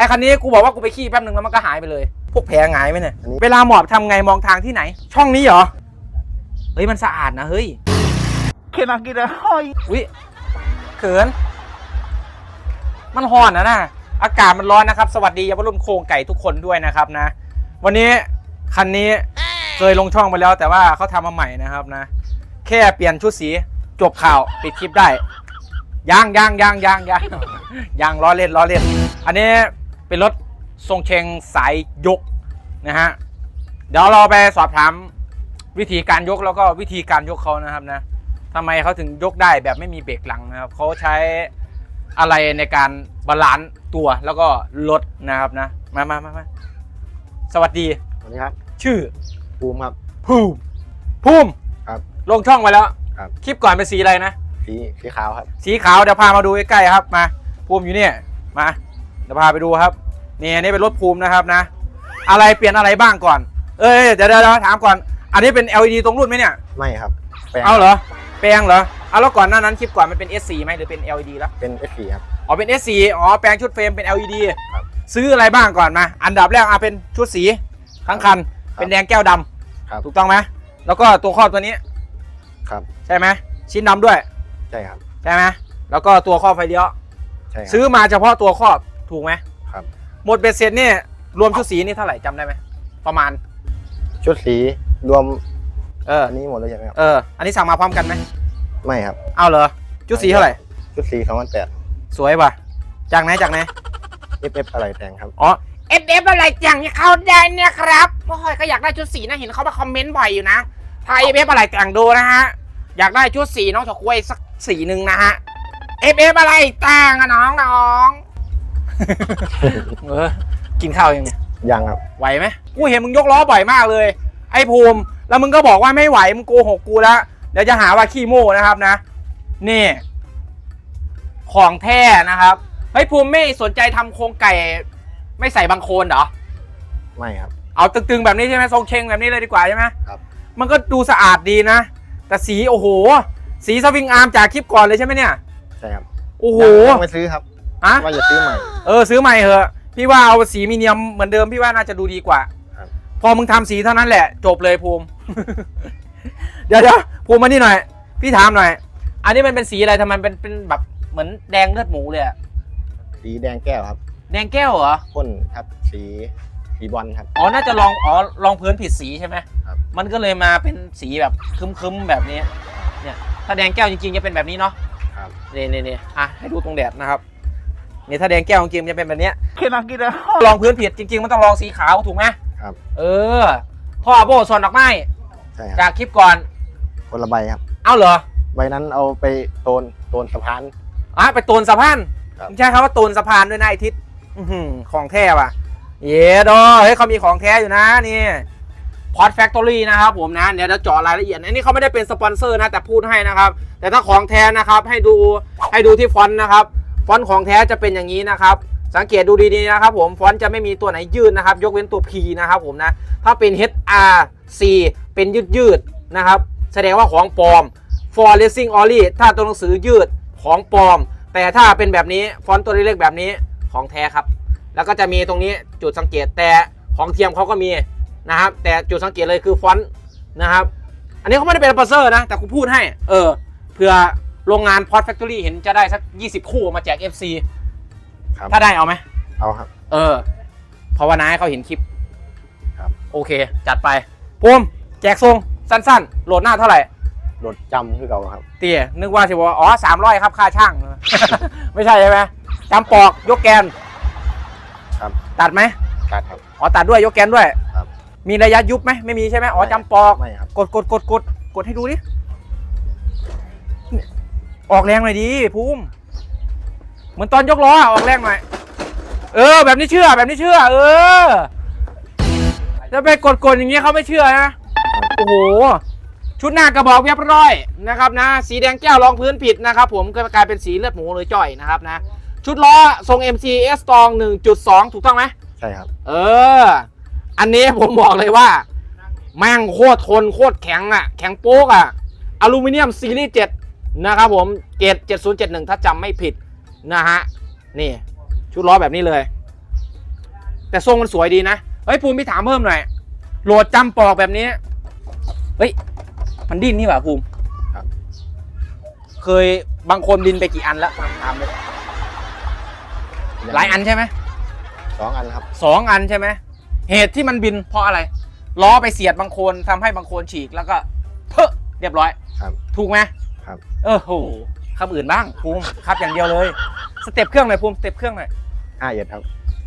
อ้คันนี้กูบอกว่ากูไปขี้แป๊บนึงแล้วมันก็หายไปเลย พวกแผลหงายไหมเนี่ย อันนี้ เวลาหมอบทำไงมองทางที่ไหน ช่องนี้เหรอ เฮ้ยมันสะอาดนะเฮ้ย Can I get a high? วิเขิน มันร้อนนะนะอากาศมันร้อนนะครับ สวัสดีเยาวรุ่นโครงไก่ทุกคนด้วยนะครับนะ วันนี้คันนี้เคยลงช่องไปแล้วแต่ว่าเขาทำมาใหม่นะครับนะ แค่เปลี่ยนชุดสีจบข่าวปิดคลิปได้ ยังยังยังยังยังยังล้อเล่นล้อเล่น อันนี้ เป็นรถทรงเชงสายยกนะฮะเดี๋ยวเราไปสอบถามวิธีการยกแล้วก็วิธีการยกเขานะครับนะทำไมเขาถึงยกได้แบบไม่มีเบรกหลังนะครับเขาใช้อะไรในการบาลานซ์ตัวแล้วก็ลดนะครับนะมามามามาสวัสดีสวัสดีครับ ชื่อภูมิครับ ภูมิภูมิครับลงช่องไว้แล้วครับ คลิปก่อนเป็นสีอะไรนะ สีสีขาวครับ สีขาวเดี๋ยวพามาดูใกล้ๆครับมา ภูมิอยู่เนี่ยมาเดี๋ยวพาไปดูครับนี่อันนี้เป็นรถภูมินะครับนะ อะไรเปลี่ยนอะไรบ้างก่อน เอ้ยเดี๋ยวเดี๋ยวเดี๋ยวถามก่อน อันนี้เป็น LED ตรงรุ่นไหมเนี่ย ไม่ครับแปลงเอาเหรอ แปลงเหรอเอาแล้วก่อนหน้านั้นคลิปก่อนมันเป็น S4 ไหมหรือเป็น LED แล้วเป็น S4 ครับอ๋อเป็น S4 อ๋อแปลงชุดเฟรมเป็น LED ครับซื้ออะไรบ้างก่อนมา อันดับแรกอะเป็นชุดสีทั้งคัน เป็นแดงแก้วดำครับถูกต้องไหมแล้วก็ตัวครอบตัวนี้ครับใช่ไหมชิ้นดำด้วยใช่ครับใช่ไหมแล้วก็ตัวครอบไฟเลี้ยวใช่ครับซื้อมาเฉพาะตัวครอบ ถูกไหมครับ หมดเบ็ดเสร็จนี่รวมชุดสีนี่เท่าไหร่จำได้ไหมประมาณ ชุดสีรวมเอออันนี้หมดเลยใช่ไหมครับ เออ อันนี้สั่งมาพร้อมกันไหมไม่ครับ เอาเหรอชุดสีเท่าไหร่ ชุดสี2008สวยป่ะจากไหนจากไหน FF อะไรแต่งครับ อ๋อ F F อะไรอย่างที่เขาได้เนี่ยครับโอ้ยก็อยากได้ชุดสีนะเห็นเขามาคอมเมนต์บ่อยอยู่นะไทย F F อะไรแต่งดูนะฮะ อยากได้ชุดสีน้องถกล้วยสักสีหนึ่งนะฮะ F F อะไรแต่งอะน้องน้อง เออกินข้าวยังเนี่ยยังครับ ไหวไหมกูเห็นมึงยกล้อบ่อยมากเลย ไอ้ภูมิแล้วมึงก็บอกว่าไม่ไหวมึงโกหกกูแล้วเดี๋ยวจะหาว่าขี้โม้นะครับนะ นี่ ของแท้นะครับเฮ้ยภูมิไม่สนใจทำโครงไก่ ไม่ใส่บังโคลนเหรอไม่ครับ เอาตึงๆแบบนี้ใช่ไหมทรงเชงแบบนี้เลยดีกว่าใช่ไหมครับ มันก็ดูสะอาดดีนะ แต่สีโอ้โห สีสวิงอาร์มจากคลิปก่อนเลยใช่ไหมเนี่ย ใช่ครับ โอ้โหยังยังไม่ซื้อครับ อะว่าจะซื้อใหม่ เออซื้อใหม่เหอะ พี่ว่าเอาสีมีเนียมเหมือนเดิมพี่ว่าน่าจะดูดีกว่า ครับ พอมึงทำสีเท่านั้นแหละ จบเลยภูมิ เดี๋ยวเดี๋ยวภูมิมานี่หน่อย พี่ถามหน่อย อันนี้มันเป็นสีอะไรทำไมเป็นเป็นแบบเหมือนแดงเลือดหมูเลยอะสีแดงแก้วครับแดงแก้วเหรอ พ่นครับสีสีบอลครับ อ๋อ น่าจะลอง อ๋อ ลองพื้นผิดสีใช่ไหมครับ มันก็เลยมาเป็นสีแบบคึมๆแบบนี้ เนี่ย ถ้าแดงแก้วจริงๆจะเป็นแบบนี้เนาะครับนี่นี่นี่อะ ให้ดูตรงแดดนะครับ นี่ถ้าแดงแก้วจริงๆจะเป็นแบบเนี้ย Can I get a high? ลองพื้นผิดจริง ๆ มันต้องลองสีขาวถูกไหมครับ เออท่อโบส่วนดอกไม้ใช่ครับจากคลิปก่อน คนละใบครับเอาเหรอใบนั้นเอาไปโตนโตนสะพาน อะไปตูนสะพานครับ มึงใช่คำว่าตูนสะพานด้วยนะไอทิศอื้อหือของแท้ว่ะ เย้ดอเฮ้ยเขามีของแท้อยู่นะนี่พอดแฟคทอรี่นะครับผมนะเดี๋ยวจะเจาะรายละเอียดอันนี้เขาไม่ได้เป็นสปอนเซอร์นะแต่พูดให้นะครับ แต่ถ้าของแท้นะครับให้ดูให้ดูที่ฟอนต์นะครับ ฟอนต์ของแท้จะเป็นอย่างนี้นะครับ สังเกตดูดีๆนะครับ ผมฟอนต์จะไม่มีตัวไหนยืดนะครับ ยกเว้นตัว P นะครับผมนะถ้าเป็น HRC เป็นยืดยืดๆนะครับ แสดงว่าของปลอม For Racing o l l y ถ้าตัวหนังสือยืดของปลอม แต่ถ้าเป็นแบบนี้ฟอนต์ตัวเล็กๆแบบนี้ของแท้ครับ แล้วก็จะมีตรงนี้จุดสังเกตแต่ของเทียมเขาก็มีนะครับ แต่จุดสังเกตเลยคือฟอนต์นะครับ อันนี้เขาไม่ได้เป็นสปอนเซอร์นะ แต่กูพูดให้ เออเผื่อ โรงงานพอดแฟคทอรี่เห็นจะได้สัก 20 คู่มาแจก FC ครับ ถ้าได้เอาไหม เอาครับ เออภาวนาให้เขาเห็นคลิปครับ โอเค จัดไปภูมิแจกทรงสั้นๆ โหลดหน้าเท่าไหร่รถจำคือเก่าครับ เตี๋ยนึกว่าสิบอกว่า อ๋อสามร้อยครับค่าช่าง ไม่ใช่ใช่ไหมจำปอกยกแกนครับ ตัดไหมตัดครับ อ๋อ ตัดด้วยยกแกนด้วยครับ มีระยะยุบไหมไม่มีใช่ไหมอ๋อไม่จำปอก ไม่ครับ กดกดกดกดกดให้ดูดิ ออกแรงหน่อยดิภูมิเหมือนตอนยกล้ออะออกแรงหน่อย เออ แบบนี้เชื่อแบบนี้เชื่อ เออจะไปกดกดอย่างเงี้ยเขาไม่เชื่อนะโอ้โหชุดหน้ากระบอกเรียบร้อยนะครับนะ สีแดงแก้วรองพื้นผิดนะครับ ผมก็กลายเป็นสีเลือดหมูเลยจ่อยนะครับนะ ชุดล้อทรง MC S ตอง 1.2 ถูกต้องไหมใช่ครับ เออ อันนี้ผมบอกเลยว่า แม่งโคตรทนโคตรแข็งอะ แข็งโป๊กอะ อลูมิเนียมซีรีส์7 นะครับผมเกรด7071 ถ้าจำไม่ผิดนะฮะนี่ชุดล้อแบบนี้เลย แต่ทรงมันสวยดีนะเฮ้ยภูมิพี่ถามเพิ่มหน่อยโหลดจำปอกแบบนี้เฮ้ยมันดิ้นนี่หว่าภูมิครับเคยบางคนดินไปกี่อันแล้วถามเลยหลายอันใช่ไหมสองอันครับสองอันใช่ไหมเหตุที่มันบินเพราะอะไรล้อไปเสียดบางโคนทำให้บางโคนฉีกแล้วก็ เพอะเรียบร้อยครับถูกไหม ครับ เออโหคำอื่นบ้างภูมิครับอย่างเดียวเลยสเต็ปเครื่องหน่อยภูมิสเต็ปเครื่องหน่อยห้าเอ็ดครับ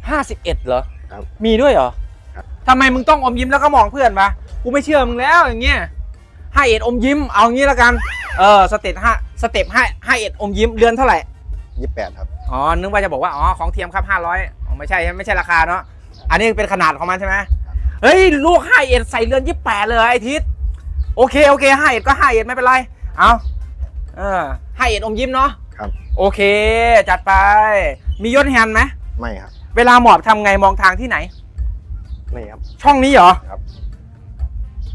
ห้าสิบเอ็ดเหรอครับ มีด้วยเหรอครับทำไมมึงต้องอมยิ้มแล้วก็มองเพื่อนปะกูไม่เชื่อมึงแล้วอย่างเงี้ยห้าเอ็ดอมยิ้มเอางี้แล้วกันเออสเต็ปห้าสเต็ปห้าห้าเอ็ดอมยิ้มเดือนเท่าไหร่ยี่สิบแปดครับอ๋อนึกว่าจะบอกว่าอ๋อของเทียมครับห้าร้อยอ๋อไม่ใช่ไม่ใช่ราคาเนาะอันนี้เป็นขนาดของมันใช่ไหมเฮ้ยลูกห้าเอ็ดใส่เรือนยี่แปดเลยไอทิศโอเคโอเคห้าเอ็ดก็ห้าเอ็ดไม่เป็นไรเอา เออห้าเอ็ดอมยิ้มเนาะครับ โอเค จัดไป มียศแฮนด์ไหมไม่ครับ เวลาหมอบทำไงมองทางที่ไหน ไม่ครับ ช่องนี้เหรอครับ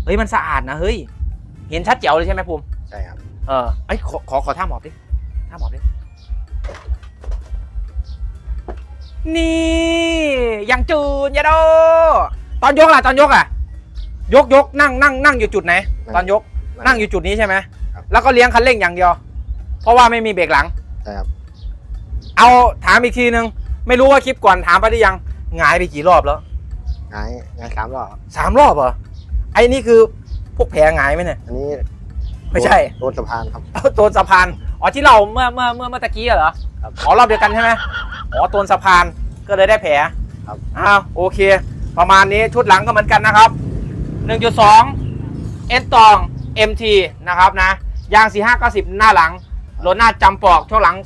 เฮ้ยมันสะอาดนะเฮ้ย เห็นชัดเจ๋วเลยใช่ไหมภูมิใช่ครับ เออไอยขอขอขอท่าหมอบดิท่าหมอบดินี่ยังจูนยาโดตอนยกล่ะตอนยกอะ ยกยกนั่งนั่งนั่งอยู่จุดไหน ตอนยกนั่งอยู่จุดนี้ใช่ไหม ครับ แล้วก็เลี้ยงคันเร่งอย่างเดียว เพราะว่าไม่มีเบรกหลัง ใช่ครับ เอาถามอีกทีนึง ไม่รู้ว่าคลิปก่อนถามไปหรือยังหงายไปกี่รอบแล้วหงายหงายสามรอบครับสามรอบเหรอ ไอ้นี่คือพวกแผลหงายไหมเนี่ย อันนี้ไม่ใช่โดนสะพานครับเอาโตนสะพาน อ๋อที่เราเมื่อเมื่อเมื่อเมื่อตะกี้เหรอครับอ๋อรอบเดียวกันใช่ไหมอ๋อโตนสะพานก็เลยได้แผล ครับ อ้าวโอเค ประมาณนี้ชุดหลังก็เหมือนกันนะครับ 1.2 เอ็นตอง MT นะครับนะ ยาง 4590 หน้าหลังรถหน้าจำปอกช่วงหลัง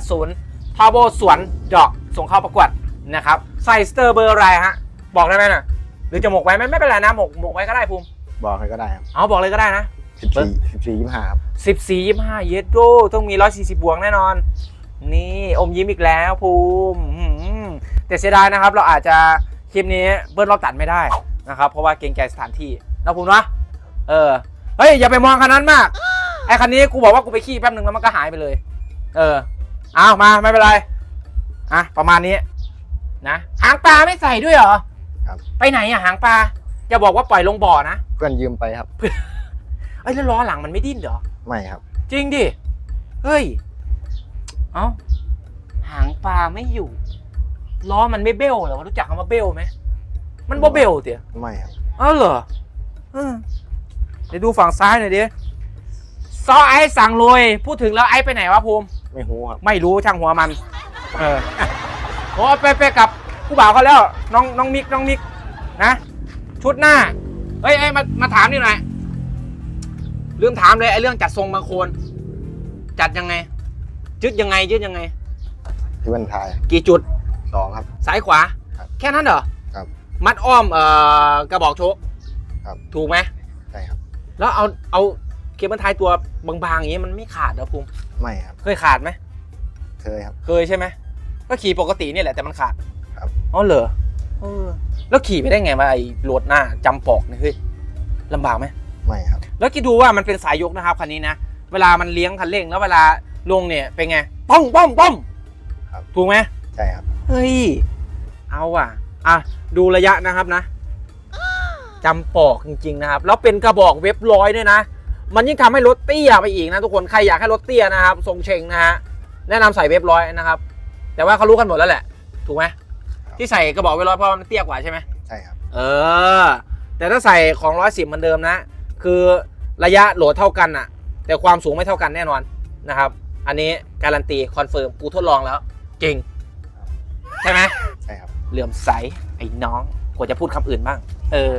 280ทาโบสวนดอกส่งเข้าประกวดนะครับใส่สเตอร์เบอร์อะไรฮะ บอกได้ไหมน่ะ หรือจะหมกไว้ไม่ไม่เป็นไรนะหมกหมกไว้ก็ได้ภูมิบอกให้ก็ได้ครับเอาบอกเลยก็ได้นะ สิบสี่สิบสี่ยี่สิบห้าครับสิบสี่ยี่ห้าเยดโดต้องมีร้อยสี่สิบบวกแน่นอน นี่อมยิ้มอีกแล้วภูมิอื้อหือแต่เสียดายนะครับ เราอาจจะคลิปนี้เบิ้ลรอบตัดไม่ได้นะครับ เพราะว่าเกรงใจสถานที่นะภูมินะเออ เฮ้ย อย่าไปมองคันนั้นมาก ไอ้คันนี้กูบอกว่ากูไปขี้แป๊บหนึ่งแล้วมันก็หายไปเลย เออเอามาไม่เป็นไรอะประมาณนี้นะหางปลาไม่ใส่ด้วยเหรอครับ ไปไหนอะหางปลาอย่าบอกว่าปล่อยลงบ่อนะเพื่อนยืมไปครับเอ้ยแล้วล้อหลังมันไม่ดิ้นเหรอ ไม่ครับ จริงดิ เฮ้ย เอ้า หางปลาไม่อยู่ ล้อมันไม่เบี้ยวเหรอวะรู้จักคำว่าเบี้ยวไหม มันบ่เบี้ยวเตี๋ยไม่ครับ เอ้าเหรอเออเดี๋ยวดูฝั่งซ้ายหน่อยดิ ซอไอ้สั่งรวยพูดถึงแล้วไอ้ไปไหนวะภูมิ ไม่หูครับ ไม่รู้ช่างหัวมัน เออโอ้ไปไปกับผู้บ่าวเขาแล้ว น้องน้องมิกน้องมิกนะ ชุดหน้า เฮ้ยเอ้ยมามาถามนี่หน่อยลืมถามเลยไอ้เรื่องจัดทรงบางโคน จัดยังไงยึดยังไงยึดยังไง ที่บันทายกี่จุดสองครับ ซ้ายขวา ครับแค่นั้นเหรอครับมัดอ้อมเอ่อกระบอกโชกครับ ถูกไหมใช่ครับ แล้วเอาเอา เคเบิลไทยตัวบางๆอย่างนี้มันไม่ขาดเหรอภูมิไม่ครับ เคยขาดไหมเคยครับ เคยใช่ไหมก็ขี่ปกติเนี่ยแหละแต่มันขาดครับ อ๋อเหรอเออแล้วขี่ไปได้ไงมาไอ้รถหน้าจำปอกเนี่ยเฮ้ยลำบากไหมไม่ครับ แล้วคิดดูว่ามันเป็นสายยกนะครับคันนี้นะเวลามันเลี้ยงคันเร่งแล้วเวลาลงเนี่ยเป็นไงป้องป้องป้องครับ ถูกไหมใช่ครับ เฮ้ยเอาอะอะดูระยะนะครับนะจำปอกจริงๆนะครับ แล้วเป็นกระบอกเว็บร้อยด้วยนะ มันยิ่งทำให้รถเตี้ยไปอีกนะทุกคนใครอยากให้รถเตี้ยนะครับทรงเชงนะฮะแนะนำใส่เว็บร้อยนะครับ แต่ว่าเขารู้กันหมดแล้วแหละ ถูกไหมที่ใส่กระบอกเว็บร้อยเพราะว่ามันเตี้ยกว่าใช่ไหมใช่ครับเออ แต่ถ้าใส่ของร้อยสิบเหมือนเดิมนะ คือระยะโหลดเท่ากันอะแต่ความสูงไม่เท่ากันแน่นอนนะครับ อันนี้การันตีคอนเฟิร์มกูทดลองแล้วจริงใช่ไหมใช่ครับเหลื่อมใสไอ้น้องกว่าจะพูดคำอื่นบ้าง เออ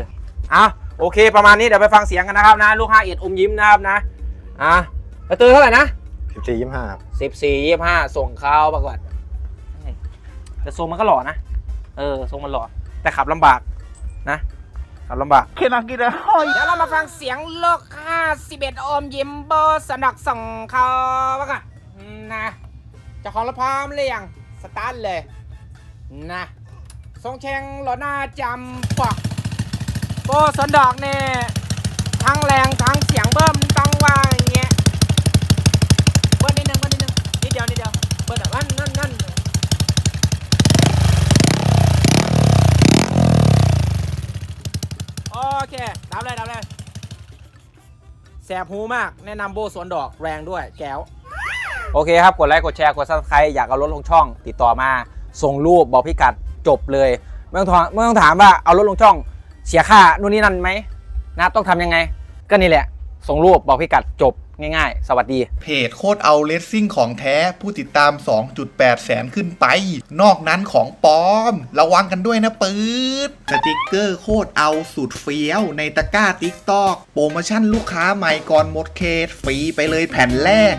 เอา โอเคประมาณนี้เดี๋ยวไปฟังเสียงกันนะครับนะลูกห้าเอ็ดอมยิ้มนะครับนะอะแล้วเตอเท่าไหร่นะสิบสี่ยี่สิบห้าครับสิบสี่ยี่ห้าส่งเข้าประกวดแต่ทรงมันก็หล่อนะเออทรงมันหล่อแต่ขับลำบากนะขับลำบาก Can I get a hoi? เดี๋ยวเรามาฟังเสียงโลก51อมยิ้มเบอร์สนักส่งเขาบ้างอะนะเจ้าของรถพร้อมเลยยังสตาร์ทเลยนะทรงเชงหล่อหน้าจำปอก โบสันดอกเนี่ยทั้งแรงทั้งเสียงเบิ้มต้องว่าอย่างเงี้ยเบิ้ลนิดนึงเบิ้ลนิดนึงนิดเดียวนิดเดียวเบิ้ลแบบนั่นนั่นนั่นโอเคดับเลยดับเลยแสบหูมากแนะนำโบสวนดอกแรงด้วยแก้ว โอเคครับ กดไลค์กดแชร์กดซับสไครต์อยากเอารถลงช่อง ติดต่อมา ส่งรูปบอกพิกัดจบเลย ไม่ต้องถามไม่ต้องถามว่าเอารถลงช่อง เสียค่านู่นนี่นั่นไหมนะต้องทำยังไง ก็นี่แหละ ส่งรูปบอกพิกัดจบง่ายๆ สวัสดี เพจโคตรเอาเลสซิ่งของแท้ผู้ติดตาม 2.8 แสนขึ้นไป นอกนั้นของปลอม ระวังกันด้วยนะปืดสติกเกอร์โคตรเอาสุดเฟี้ยว ในตะกร้าติ๊กตอกโปรโมชั่นลูกค้าใหม่ก่อนหมดเขตฟรีไปเลยแผ่นแรก